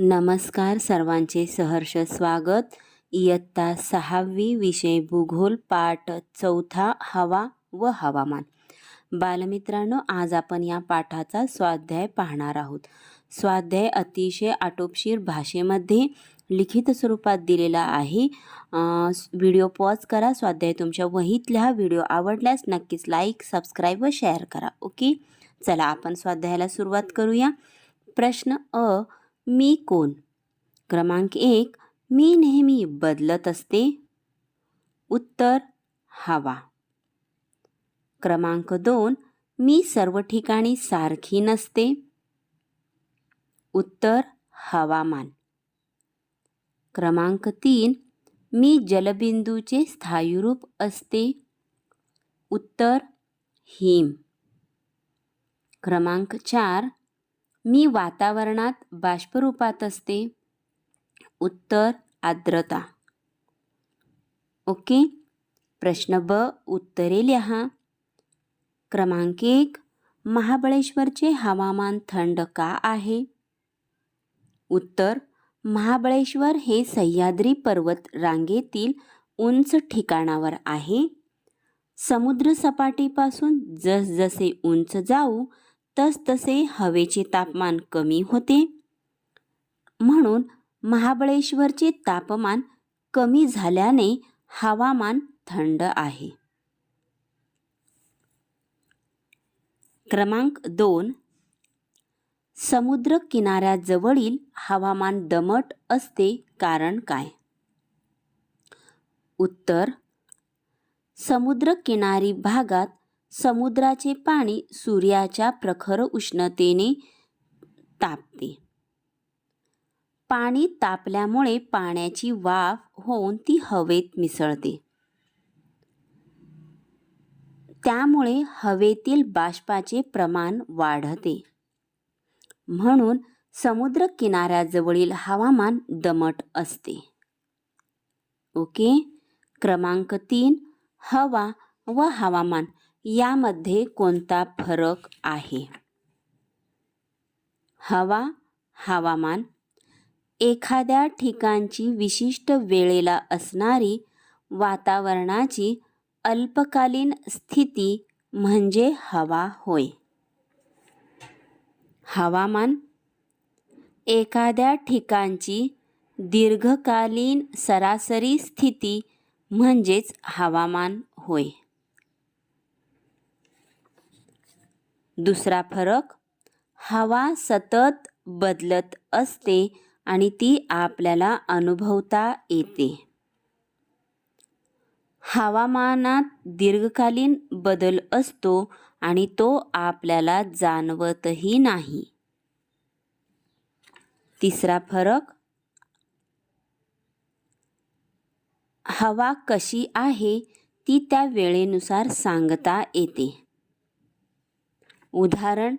नमस्कार सर्वांचे सहर्ष स्वागत. इयत्ता सहावी विषय भूगोल पाठ चौथा हवा व हवामान. बालमित्रांनो आज आपण या पाठाचा स्वाध्याय पाहणार आहोत. स्वाध्याय अतिशय आटोपशीर भाषेमध्ये लिखित स्वरूपात दिलेला आहे. व्हिडिओ पॉज करा स्वाध्याय तुमच्या वहीत लिहा व्हिडिओ आवडल्यास नक्कीच लाईक सबस्क्राईब व शेअर करा. ओके? चला आपण स्वाध्यायाला सुरुवात करूया. प्रश्न अ मी कोण? क्रमांक एक मी नेहमी बदलत असते. उत्तर हवा. क्रमांक दोन मी सर्व ठिकाणी सारखी नसते. उत्तर हवामान. क्रमांक तीन मी जलबिंदूचे स्थायुरूप असते. उत्तर हिम. क्रमांक चार मी वातावरणात बाष्परूपात असते. उत्तर आर्द्रता. ओके? प्रश्न ब उत्तरे लिहा. क्रमांक एक महाबळेश्वरचे हवामान थंड का आहे? उत्तर महाबळेश्वर हे सह्याद्री पर्वत रांगेतील उंच ठिकाणावर आहे. समुद्रसपाटीपासून जसजसे उंच जाऊ तसतसे हवेचे तापमान कमी होते. म्हणून महाबळेश्वरचे तापमान कमी झाल्याने हवामान थंड आहे. क्रमांक दोन. समुद्र किनाऱ्याजवळील हवामान दमट असते कारण काय? उत्तर. समुद्रकिनारी भागात समुद्राचे पाणी सूर्याच्या प्रखर उष्णतेने तापते. पाणी तापल्यामुळे पाण्याची वाफ होऊन ती हवेत मिसळते. त्यामुळे हवेतील बाष्पाचे प्रमाण वाढते. म्हणून समुद्र किनाऱ्याजवळील हवामान दमट असते. ओके? क्रमांक तीन हवा व हवामान. यामध्ये कोणता फरक आहे? हवा हवामान. एखाद्या ठिकाणची विशिष्ट वेळेला असणारी वातावरणाची अल्पकालीन स्थिती म्हणजे हवा होय. हवामान. एखाद्या ठिकाणची दीर्घकालीन सरासरी स्थिती म्हणजेच हवामान होय. दुसरा फरक हवा सतत बदलत असते आणि ती आपल्याला अनुभवता येते. हवामानात दीर्घकालीन बदल असतो आणि तो आपल्याला जाणवतही नाही. तिसरा फरक हवा कशी आहे ती त्या वेळेनुसार सांगता येते. उदाहरण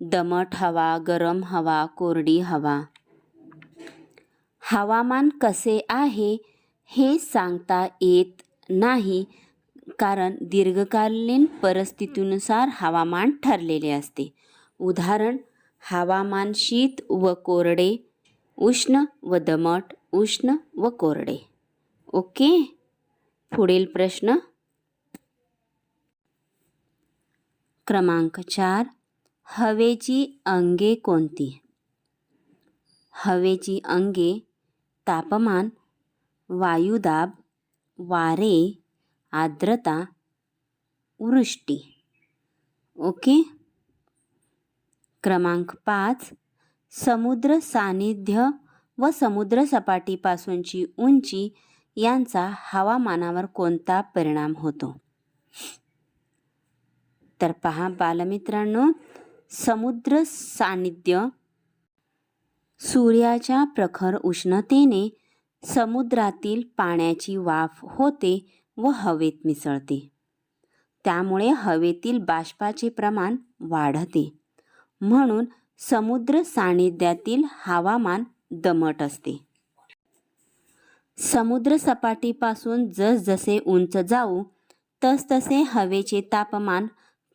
दमट हवा गरम हवा कोरडी हवा. हवामान कसे आहे हे सांगता येत नाही कारण दीर्घकालीन परिस्थितीनुसार हवामान ठरलेले असते. उदाहरण हवामान शीत व कोरडे उष्ण व दमट उष्ण व कोरडे. ओके? पुढील प्रश्न. क्रमांक चार हवेची अंगे कोणती? हवेची अंगे तापमान वायुदाब वारे आर्द्रता वृष्टी. ओके? क्रमांक पाच समुद्र सानिध्य व समुद्र सपाटीपासूनची उंची यांचा हवामानावर कोणता परिणाम होतो? तर पहा बालमित्रांनो समुद्र सान्निध्य. सूर्याच्या प्रखर उष्णतेने समुद्रातील पाण्याची वाफ होते व हवेत मिसळते. त्यामुळे हवेतील बाष्पाचे प्रमाण वाढते. म्हणून समुद्र सान्निध्यातील हवामान दमट असते. समुद्र सपाटीपासून जसजसे उंच जाऊ तसतसे हवेचे तापमान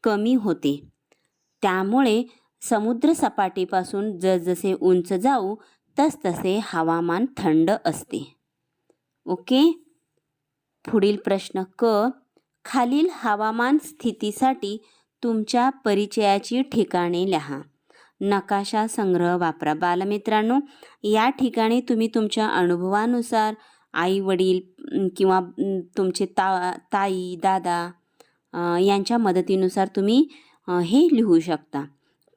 कमी होते. त्यामुळे समुद्रसपाटीपासून जसजसे उंच जाऊ तसतसे हवामान थंड असते. ओके? पुढील प्रश्न क. खालील हवामान स्थितीसाठी तुमच्या परिचयाची ठिकाणे लिहा. नकाशा संग्रह वापरा बालमित्रांनो. या ठिकाणी तुम्ही तुमच्या अनुभवानुसार आई वडील किंवा तुमचे ता ताई दादा यांच्या मदतीनुसार तुम्ही हे लिहू शकता.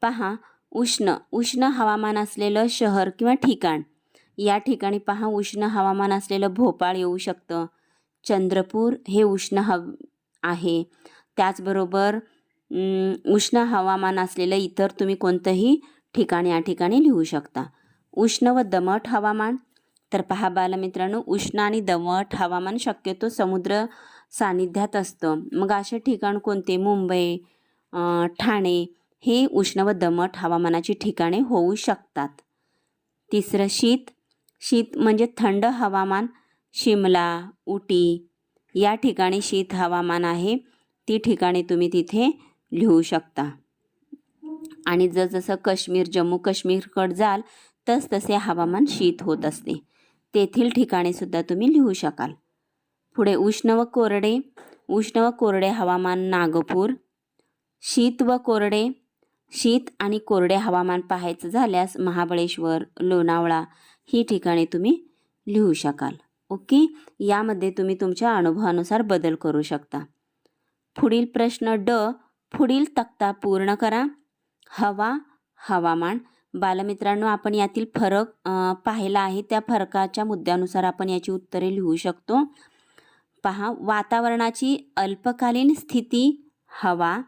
पहा उष्ण उष्ण हवामान असलेलं शहर किंवा ठिकाण. या ठिकाणी पहा उष्ण हवामान असलेलं भोपाळ येऊ शकतं. चंद्रपूर हे उष्ण हव आहे. त्याचबरोबर उष्ण हवामान असलेलं इतर तुम्ही कोणतंही ठिकाण या ठिकाणी लिहू शकता. उष्ण व दमट हवामान. तर पहा बालमित्रांनो उष्ण आणि दमट हवामान शक्यतो समुद्र सानिध्यात असतं. मग असे ठिकाण कोणते? मुंबई ठाणे हे उष्ण व दमट हवामानाची ठिकाणे होऊ शकतात. तिसरं शीत. शीत म्हणजे थंड हवामान शिमला उटी या ठिकाणी शीत हवामान आहे. ती ठिकाणे तुम्ही तिथे लिहू शकता. आणि जसजसं काश्मीर जम्मू काश्मीरकडे जाल तस तसे हवामान शीत होत असते. तेथील ठिकाणे सुद्धा तुम्ही लिहू शकाल. पुढे उष्ण व कोरडे उष्ण व कोरडे हवामान नागपूर शीत व कोरडे शीत आणि कोरडे हवामान पाहायचं झाल्यास महाबळेश्वर लोणावळा ही ठिकाणे तुम्ही लिहू शकाल. ओके? यामध्ये तुम्ही तुमच्या अनुभवानुसार बदल करू शकता. पुढील प्रश्न ड पुढील तक्ता पूर्ण करा. हवा हवामान. बालमित्रांनो आपण यातील फरक पाहिला आहे. त्या फरकाच्या मुद्द्यानुसार आपण याची उत्तरे लिहू शकतो. पहा वातावरणाची अल्पकालीन स्थिती हवा.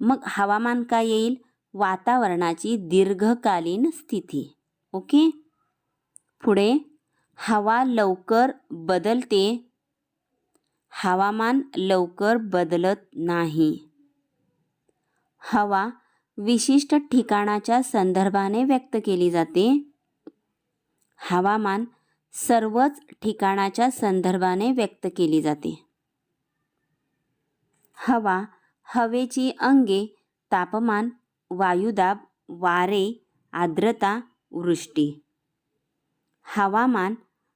मग हवामान काय येईल? वातावरणाची दीर्घकालीन स्थिती. ओके? पुढे हवा लवकर बदलते. हवामान लवकर बदलत नाही. हवा विशिष्ट ठिकाणाच्या संदर्भाने व्यक्त केली जाते. हवामान सर्वच ठिकाणाच्या संदर्भाने व्यक्त केली जाते. हवा हवेची अंगे तापमान वायुदाब वारे आर्द्रता वृष्टी. हवामान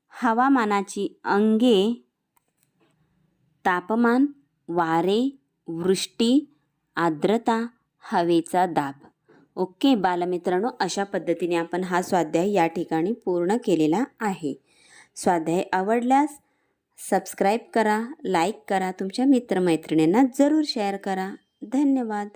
हवामानाची अंगे तापमान वारे वृष्टी आर्द्रता हवेचा दाब. ओके बालमित्रांनो अशा पद्धतीने आपण हा स्वाध्याय या ठिकाणी पूर्ण केलेला आहे. स्वाध्याय आवडल्यास सबस्क्राईब करा लाईक करा तुमच्या मित्रमैत्रिणींना जरूर शेअर करा. धन्यवाद.